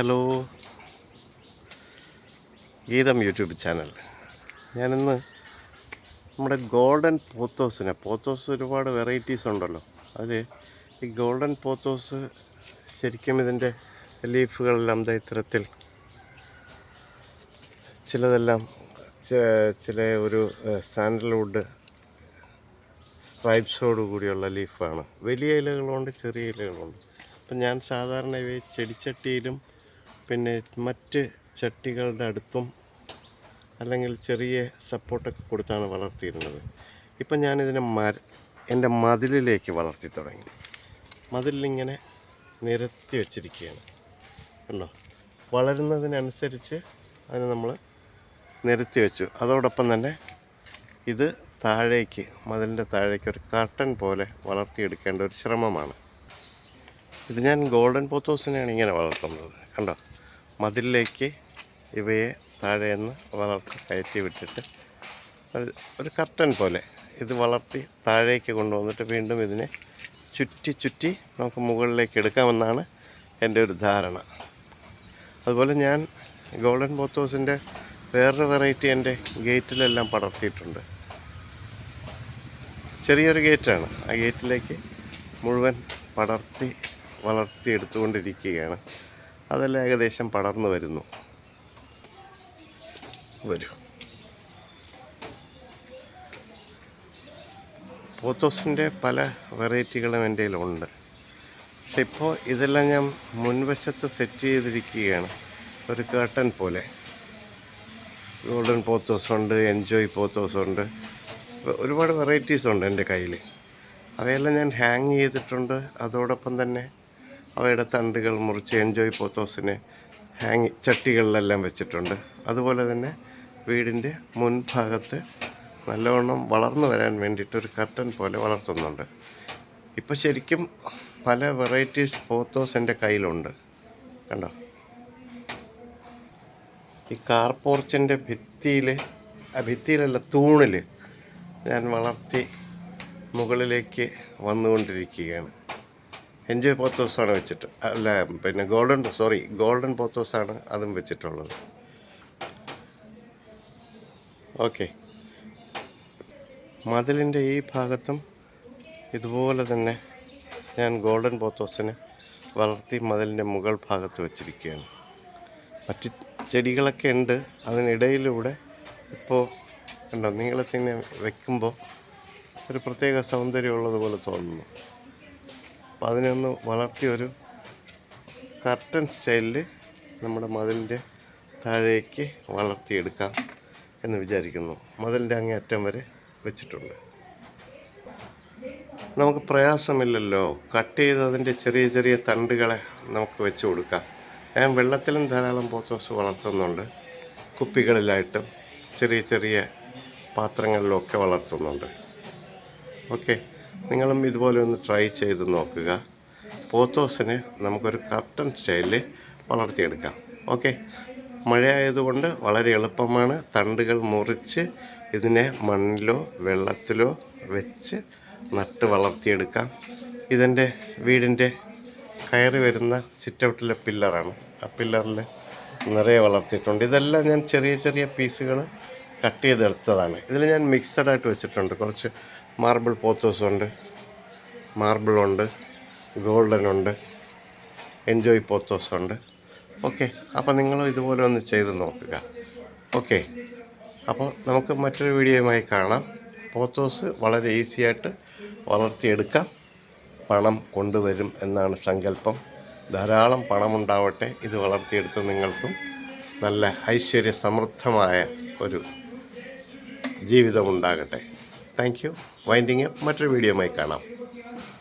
Hello. ഗീതം YouTube channel. ഞാനിന്ന് നമ്മുടെ ഗോൾഡൻ പോത്തോസിനെ പോത്തോസ് ഒരുപാട് വെറൈറ്റീസ് ഉണ്ടല്ലോ. അതിൽ ഈ ഗോൾഡൻ പോത്തോസ് ശരിക്കും ഇതിന്റെ ലീഫുകളെല്ലാം ഇത്തരത്തിൽ ചിലതെല്ലാം ചില ഒരു സാൻഡൽവുഡ് സ്ട്രൈപ്സോട് കൂടിയുള്ള ലീഫാണ്. വലിയ ഇലകളുണ്ട് ചെറിയ ഇലകളുണ്ട്. അപ്പം ഞാൻ സാധാരണ ഇവയെ ചെടിച്ചട്ടിയിലും പിന്നെ മറ്റ് ചട്ടികളുടെ അടുത്തും അല്ലെങ്കിൽ ചെറിയ സപ്പോർട്ടൊക്കെ കൊടുത്താണ് വളർത്തിയിരുന്നത്. ഇപ്പം ഞാനിതിനെ മര എന്റെ മതിലിലേക്ക് വളർത്തി തുടങ്ങി. മതിലിങ്ങനെ നിരത്തി വച്ചിരിക്കുകയാണ്. കണ്ടോ? വളരുന്നതിനനുസരിച്ച് അതിനെ നമ്മൾ നിരത്തി വെച്ചു. അതോടൊപ്പം തന്നെ ഇത് താഴേക്ക് മതിലിന്റെ താഴേക്ക് ഒരു കർട്ടൻ പോലെ വളർത്തിയെടുക്കേണ്ട ഒരു ശ്രമമാണ്. ഇത് ഞാൻ ഗോൾഡൻ പോത്തോസിനെയാണ് ഇങ്ങനെ വളർത്തുന്നത്. കണ്ടോ? മതിലിലേക്ക് ഇവയെ താഴെ നിന്ന് വളർത്തി കയറ്റി വിട്ടിട്ട് ഒരു- കർട്ടൻ പോലെ ഇത് വളർത്തി താഴേക്ക് കൊണ്ടുവന്നിട്ട് വീണ്ടും ഇതിനെ ചുറ്റി ചുറ്റി നമുക്ക് മുകളിലേക്ക് എടുക്കാമെന്നാണ് എന്റെ ഒരു ധാരണ. അതുപോലെ ഞാൻ ഗോൾഡൻ ബോത്തോസിന്റെ വേറൊരു വെറൈറ്റി എന്റെ ഗേറ്റിലെല്ലാം പടർത്തിയിട്ടുണ്ട്. ചെറിയൊരു ഗേറ്റാണ്. ആ ഗേറ്റിലേക്ക് മുഴുവൻ പടർത്തി വളർത്തി എടുത്തുകൊണ്ടിരിക്കുകയാണ്. അതെല്ലാം ഏകദേശം പടർന്നു വരുന്നു. വരൂ. പോത്തോസിന്റെ പല വെറൈറ്റികളും എന്റെ കയ്യിലുണ്ട്. പക്ഷെ ഇപ്പോൾ ഇതെല്ലാം ഞാൻ മുൻവശത്ത് സെറ്റ് ചെയ്തിരിക്കുകയാണ്. ഒരു കേട്ടൻ പോലെ. ഗോൾഡൻ പോത്തോസ് ഉണ്ട് എൻജോയ് പോത്തോസ് ഉണ്ട്. ഒരുപാട് വെറൈറ്റീസ് ഉണ്ട് എന്റെ കയ്യിൽ. അവയെല്ലാം ഞാൻ ഹാങ് ചെയ്തിട്ടുണ്ട്. അതോടൊപ്പം തന്നെ അവയുടെ തണ്ടുകൾ മുറിച്ച് എൻജോയ് പോത്തോസിനെ ഹാങ് ചട്ടികളിലെല്ലാം വെച്ചിട്ടുണ്ട്. അതുപോലെ തന്നെ വീടിന്റെ മുൻഭാഗത്ത് നല്ലവണ്ണം വളർന്നു വരാൻ വേണ്ടിയിട്ട് ഒരു കർട്ടൻ പോലെ വളർത്തുന്നുണ്ട്. ഇപ്പോൾ ശരിക്കും പല വെറൈറ്റീസ് പോത്തോസ് എന്റെ കയ്യിലുണ്ട്. കണ്ടോ? ഈ കാർ ഭിത്തിയിൽ ആ ഭിത്തിയിലല്ല തൂണിൽ ഞാൻ വളർത്തി മുകളിലേക്ക് വന്നുകൊണ്ടിരിക്കുകയാണ്. എൻജോയ് പോത്തോസാണ് വെച്ചിട്ട് അല്ല പിന്നെ ഗോൾഡൻ സോറി ഗോൾഡൻ പോത്തോസാണ് അതും വെച്ചിട്ടുള്ളത്. ഓക്കെ. മതിലിന്റെ ഈ ഭാഗത്തും ഇതുപോലെ തന്നെ ഞാൻ ഗോൾഡൻ പോത്തോസിനെ വളർത്തി മതിലിന്റെ മുകൾ ഭാഗത്ത് വെച്ചിരിക്കുകയാണ്. മറ്റ് ചെടികളൊക്കെ ഉണ്ട് അതിനിടയിലൂടെ ഇപ്പോൾ ഉണ്ടോ നീളത്തിനെ വെക്കുമ്പോൾ ഒരു പ്രത്യേക സൗന്ദര്യം ഉള്ളതുപോലെ തോന്നുന്നു. അപ്പം അതിനൊന്ന് വളർത്തിയൊരു കർട്ടൻ സ്റ്റൈലിൽ നമ്മുടെ മതിലിന്റെ താഴേക്ക് വളർത്തിയെടുക്കാം എന്ന് വിചാരിക്കുന്നു. മതിലിന്റെ അങ്ങേയറ്റം വരെ വെച്ചിട്ടുണ്ട്. നമുക്ക് പ്രയാസമില്ലല്ലോ. കട്ട് ചെയ്ത് അതിന്റെ ചെറിയ ചെറിയ തണ്ടുകളെ നമുക്ക് വെച്ച് കൊടുക്കാം. ഞാൻ വെള്ളത്തിലും ധാരാളം പോത്തോസ് വളർത്തുന്നുണ്ട്. കുപ്പികളിലായിട്ടും ചെറിയ ചെറിയ പാത്രങ്ങളിലൊക്കെ വളർത്തുന്നുണ്ട്. ഓക്കെ. നിങ്ങളും ഇതുപോലെ ഒന്ന് ട്രൈ ചെയ്ത് നോക്കുക. പോത്തോസിനെ നമുക്കൊരു കർട്ടൻ സ്റ്റൈലിൽ വളർത്തിയെടുക്കാം. ഓക്കെ മഴയായതുകൊണ്ട് വളരെ എളുപ്പമാണ്. തണ്ടുകൾ മുറിച്ച് ഇതിനെ മണ്ണിലോ വെള്ളത്തിലോ വെച്ച് നട്ട് വളർത്തിയെടുക്കാം. ഇതെന്റെ വീടിന്റെ കയറി വരുന്ന സിറ്റൗട്ടിലെ പില്ലറാണ് ആ പില്ലറിൽ നിറയെ വളർത്തിയിട്ടുണ്ട്. ഇതെല്ലാം ഞാൻ ചെറിയ ചെറിയ പീസുകൾ കട്ട് ചെയ്തെടുത്തതാണ്. ഇതിൽ ഞാൻ മിക്സഡായിട്ട് വെച്ചിട്ടുണ്ട്. കുറച്ച് മാർബിൾ പോത്തോസ് ഉണ്ട്. മാർബിൾ ഉണ്ട്. ഗോൾഡൻ ഉണ്ട്. എൻജോയ് പോത്തോസ് ഉണ്ട്. ഓക്കെ അപ്പോൾ നിങ്ങളും ഇതുപോലെ ഒന്ന് ചെയ്ത് നോക്കുക. ഓക്കെ അപ്പോൾ നമുക്ക് മറ്റൊരു വീഡിയോയുമായി കാണാം. പോത്തോസ് വളരെ ഈസിയായിട്ട് വളർത്തിയെടുക്കാം. പണം കൊണ്ടുവരും എന്നാണ് സങ്കല്പം. ധാരാളം പണമുണ്ടാവട്ടെ. ഇത് വളർത്തിയെടുത്ത് നിങ്ങൾക്കും നല്ല ഐശ്വര്യ സമൃദ്ധമായ ഒരു ജീവിതമുണ്ടാകട്ടെ താങ്ക് യു. വൈൻഡിങ് മറ്റൊരു വീഡിയോയുമായി കാണാം.